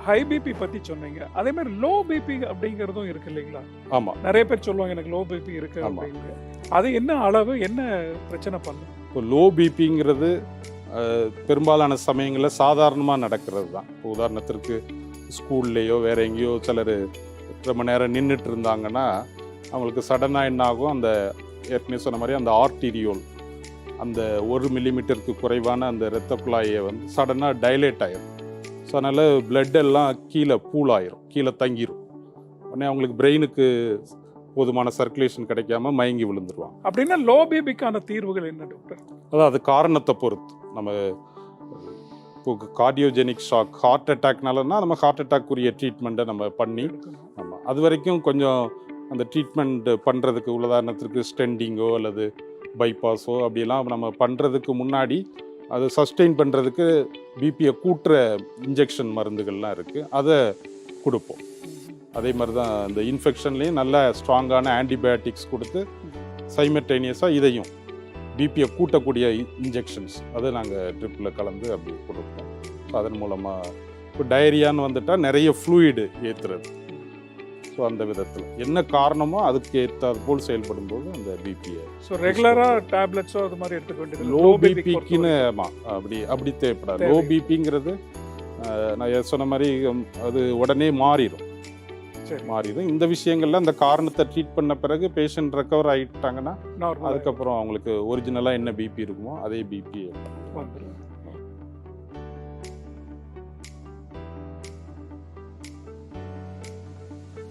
High BP பத்தி சொன்னீங்க. அதே மாதிரி லோ பிபி அப்படிங்கிறதும் இருக்கு இல்லைங்களா? ஆமாம் நிறைய பேர் சொல்லுவாங்க எனக்கு லோ பிபி இருக்கு ஆமா. அப்படின்னு. அது என்ன அளவு என்ன பிரச்சனை பண்ணும்? இப்போ லோ பிபிங்கிறது பெரும்பாலான சமயங்களில் சாதாரணமாக நடக்கிறது தான். இப்போ உதாரணத்திற்கு ஸ்கூல்லையோ வேற எங்கேயோ சிலர் ரொம்ப நேரம் நின்றுட்டு இருந்தாங்கன்னா அவங்களுக்கு சடனாக என்ன ஆகும் அந்த ஏற்கனவே சொன்ன மாதிரி அந்த ஆர்டீரியோல் அந்த ஒரு மில்லிமீட்டருக்கு குறைவான அந்த இரத்த குழாயை வந்து சடனாக டைலேட் ஆயிரும். ஸோ அதனால் blood எல்லாம் கீழே பூல் ஆயிரும். கீழே தங்கிரும். உடனே அவங்களுக்கு பிரெயினுக்கு போதுமான சர்க்குலேஷன் கிடைக்காம மயங்கி விழுந்துருவாங்க. அப்படின்னா லோ பிபிக்கான தீர்வுகள் என்ன டாக்டர் அதான் அது காரணத்தை பொறுத்து. நம்ம இப்போ கார்டியோஜெனிக் ஷாக் ஹார்ட் அட்டாக்னாலன்னா நம்ம ஹார்ட் அட்டாக்குரிய ட்ரீட்மெண்ட்டை நம்ம பண்ணி ஆமாம் அது வரைக்கும் கொஞ்சம் அந்த ட்ரீட்மெண்ட் பண்ணுறதுக்கு உதாரணத்திற்கு ஸ்டெண்டிங்கோ அல்லது பைபாஸோ அப்படிலாம் நம்ம பண்ணுறதுக்கு முன்னாடி அதை சஸ்டெயின் பண்ணுறதுக்கு பிபியை கூட்டுற இன்ஜெக்ஷன் மருந்துகள்லாம் இருக்குது அதை கொடுப்போம். அதே மாதிரி தான் இந்த இன்ஃபெக்ஷன்லேயும் நல்ல ஸ்ட்ராங்கான ஆன்டிபயோட்டிக்ஸ் கொடுத்து சைமட்டேனியஸாக இதையும் பிபியை கூட்டக்கூடிய இன்ஜெக்ஷன்ஸ் அதை நாங்கள் ட்ரிப்பில் கலந்து அப்படி கொடுப்போம். ஸோ அதன் மூலமாக இப்போ டயரியான்னு வந்துட்டால் நிறைய ஃப்ளூயிடு ஏற்றுறது ஸோ அந்த விதத்தில். என்ன காரணமோ அதுக்கு ஏற்றாது போல் செயல்படும் போது அந்த பிபியை ஸோ ரெகுலரா டேப்லெட்ஸோ அது மாதிரி எடுத்துக்க வேண்டியது லோ பிபிக்குன்னு ஆமாம் அப்படி அப்படி தேவைப்படாது. லோ. பிபிங்கிறது நான் சொன்ன மாதிரி அது உடனே மாறிடும் மாறிடும் இந்த விஷயங்கள்ல அந்த காரணத்தை ட்ரீட் பண்ண பிறகு பேஷண்ட் ரெக்கவர் ஆகிட்டாங்கன்னா அதுக்கப்புறம் அவங்களுக்கு ஒரிஜினலாக என்ன பிபி இருக்குமோ அதே பிபி வந்துடும்